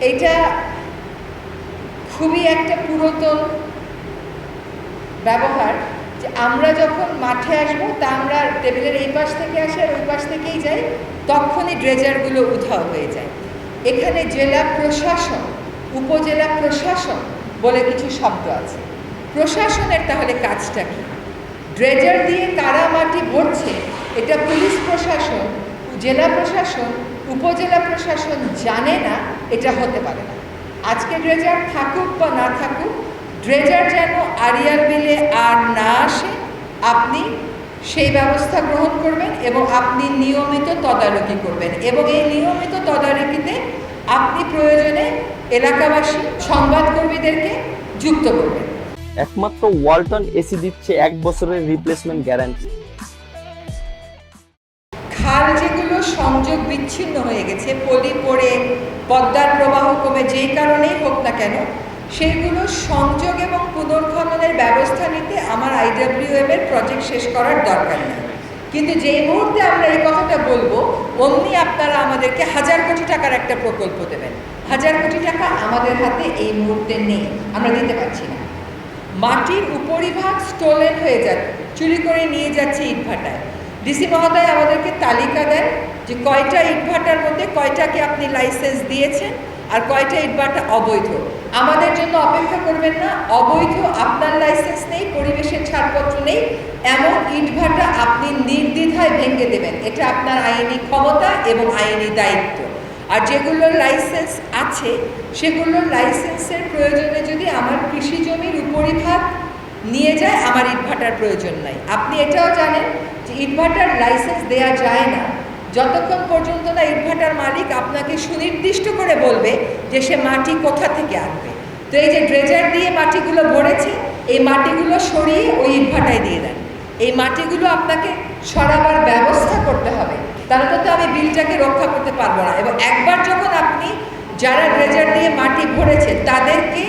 এটা খুবই একটা পুরাতন ব্যবহার যে আমরা যখন মাঠে আসব তা আমরা টেবিলের এই পাশ থেকে আসি আর ওই পাশ থেকেই যাই, তখনই ড্রেজারগুলো উধাও হয়ে যায়। এখানে জেলা প্রশাসন, উপজেলা প্রশাসন বলে কিছু শব্দ আছে। প্রশাসনের তাহলে কাজটা কি? ড্রেজার দিয়ে কারা মাটি ভরছে, এটা পুলিশ প্রশাসন, জেলা প্রশাসন উপজেলা প্রশাসন জানে না, এটা হতে পারে না। আজকে ড্রেজার থাকুক বা না থাকুক, ড্রেজার যেন আরিয়ার বিলে আর না আসে, আপনি সেই ব্যবস্থা গ্রহণ করবেন এবং আপনি নিয়মিত তদারকি করবেন। এবং এই নিয়মিত তদারকিতে আপনি প্রয়োজনে এলাকাবাসী, সংবাদকর্মীদেরকে যুক্ত করবেন। একমাত্র ওয়ালটন এসি দিচ্ছে এক বছরের রিপ্লেসমেন্ট গ্যারান্টি সংযোগ বিচ্ছিন্ন হয়ে গেছে। পলি পড়ে, পদ্মার প্রবাহ কমে যেই কারণেই হোক না কেন, সেইগুলো সংযোগ এবং পুনর্খননের ব্যবস্থা নিতে আমার আইডব্লিউএম এর প্রজেক্ট শেষ করার দরকার নেই। কিন্তু যেই মুহূর্তে আমরা এই কথাটা বলব, অমনি আপনারা আমাদেরকে হাজার কোটি টাকার একটা প্রকল্প দেবেন। হাজার কোটি টাকা আমাদের হাতে এই মুহূর্তে নেই, আমরা দিতে পারছি না। মাটির উপরিভাগ স্টোলেন হয়ে যাচ্ছে, চুরি করে নিয়ে যাচ্ছে ইটভাটায়। ডিসি মহোদয় আমাদেরকে তালিকা দেন যে কয়টা ইটভাটার মধ্যে কয়টাকে আপনি লাইসেন্স দিয়েছেন আর কয়টা ইটভাটা অবৈধ? আমাদের জন্য অপেক্ষা করবেন না, অবৈধ আপনার লাইসেন্স নেই, পরিবেশের ছাড়পত্র নেই, এমন ইটভাটা আপনি নির্দ্বিধায় ভেঙে দেবেন। এটা আপনার আইনি ক্ষমতা এবং আইনি দায়িত্ব। আর যেগুলোর লাইসেন্স আছে, সেগুলোর লাইসেন্সের প্রয়োজনে যদি আমার কৃষি জমির উপরিভাগ নিয়ে যায়, আমার ইটভাটার প্রয়োজন নাই। আপনি এটাও জানেন যে ইটভাটার লাইসেন্স দেয়া যায় না। যতক্ষণ পর্যন্ত না ইটভাটার মালিক আপনাকে সুনির্দিষ্ট করে বলবে যে সে মাটি কোথা থেকে আনবে। তো এই যে ড্রেজার দিয়ে মাটিগুলো ভরেছে, এই মাটিগুলো সরিয়ে ওই ইটভাটায় দিয়ে দেন। এই মাটিগুলো আপনাকে সরাবার ব্যবস্থা করতে হবে। তাহলে তো আমি বিলটাকে রক্ষা করতে পারব না। এবং একবার যখন আপনি যারা ড্রেজার দিয়ে মাটি ভরেছে, তাদেরকে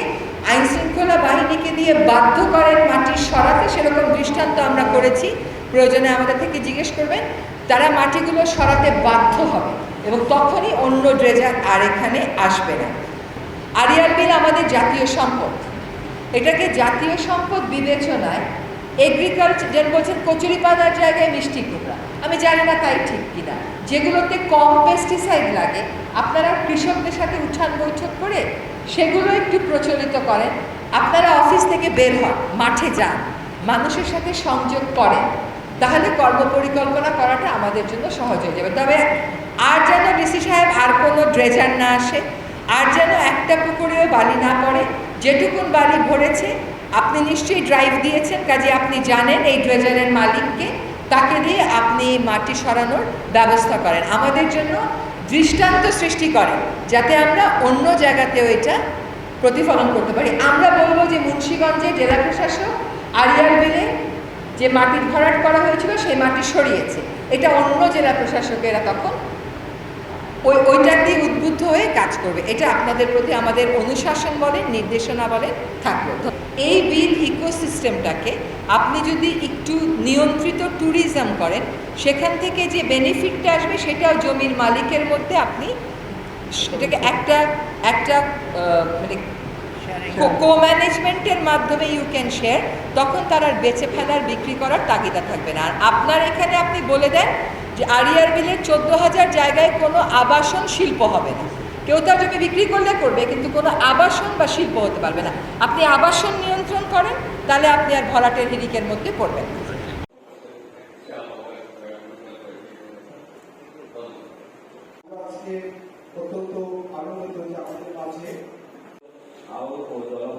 আইন শৃঙ্খলা বাহিনীকে দিয়ে বাধ্য করেন মাটি সরাতে, সেরকম দৃষ্টান্ত আমরা করেছি। প্রয়োজনে আমাদের থেকে জিজ্ঞেস করবেন। তারা মাটিগুলো সরাতে বাধ্য হবে এবং তখনই অন্য ড্রেজার আর এখানে আসবে না। আরিয়াল বিল আমাদের জাতীয় সম্পদ। এটাকে জাতীয় সম্পদ বিবেচনায় এগ্রিকালচার যেন বলছেন কচুরিপানার জায়গায় মিষ্টি কুমড়া। আমি জানি না তাই ঠিক কিনা। যেগুলোতে কম পেস্টিসাইড লাগে, আপনারা কৃষকদের সাথে উঠান বৈঠক করে সেগুলো একটু প্রচলিত করেন। আপনারা অফিস থেকে বের হন, মাঠে যান, মানুষের সাথে সংযোগ করেন। তাহলে কর্মপরিকল্পনা করাটা আমাদের জন্য সহজ হয়ে যাবে। তবে আর যেন ডিসি সাহেব আর কোনো ড্রেজার না আসে, আর যেন একটা পুকুরেও বালি না পড়ে, যেটুকুন বালি ভরেছে, আপনি নিশ্চয়ই ড্রাইভ দিয়েছেন, কাজে আপনি জানেন এই ড্রেজারের মালিককে, তাকে দিয়ে আপনি মাটি সরানোর ব্যবস্থা করেন। আমাদের জন্য দৃষ্টান্ত সৃষ্টি করেন, যাতে আমরা অন্য জায়গাতেও এটা প্রতিফলন করতে পারি। আমরা বলব যে মুন্সীগঞ্জে জেলা প্রশাসক, আরিয়ার বিলে যে মাটির ভরাট করা হয়েছিল, সেই মাটি সরিয়েছে। এটা অন্য জেলা প্রশাসকেরা তখন ওই ওইটার দিয়ে উদ্বুদ্ধ হয়ে কাজ করবে। এটা আপনাদের প্রতি আমাদের অনুশাসন বলেন, নির্দেশনা বলেন থাকবে এই বিল ইকোসিস্টেমটাকে আপনি যদি একটু নিয়ন্ত্রিত ট্যুরিজম করেন, সেখান থেকে যে বেনিফিটটা আসবে, সেটাও জমির মালিকের মধ্যে আপনি এটাকে একটা একটা মানে কো ম্যানেজমেন্টের মাধ্যমে ইউ ক্যান শেয়ার তখন তার আর বেচে ফেলার বিক্রি করার তাগিদা থাকবে না। আর আপনার এখানে আপনি বলে দেন যে আরিয়ার বিলের চোদ্দ হাজার জায়গায় কোনো আবাসন শিল্প হবে না। কেউ তার জমি বিক্রি করলে করবে কিন্তু কোনো আবাসন বা শিল্প হতে পারবে না। আপনি আবাসন নিয়ন্ত্রণ করেন তাহলে আপনি আর ভরাটের হিরিকের মধ্যে পড়বেন না। আজকে অত্যন্ত আনন্দিত যে আমাদের মাঝে 好我们口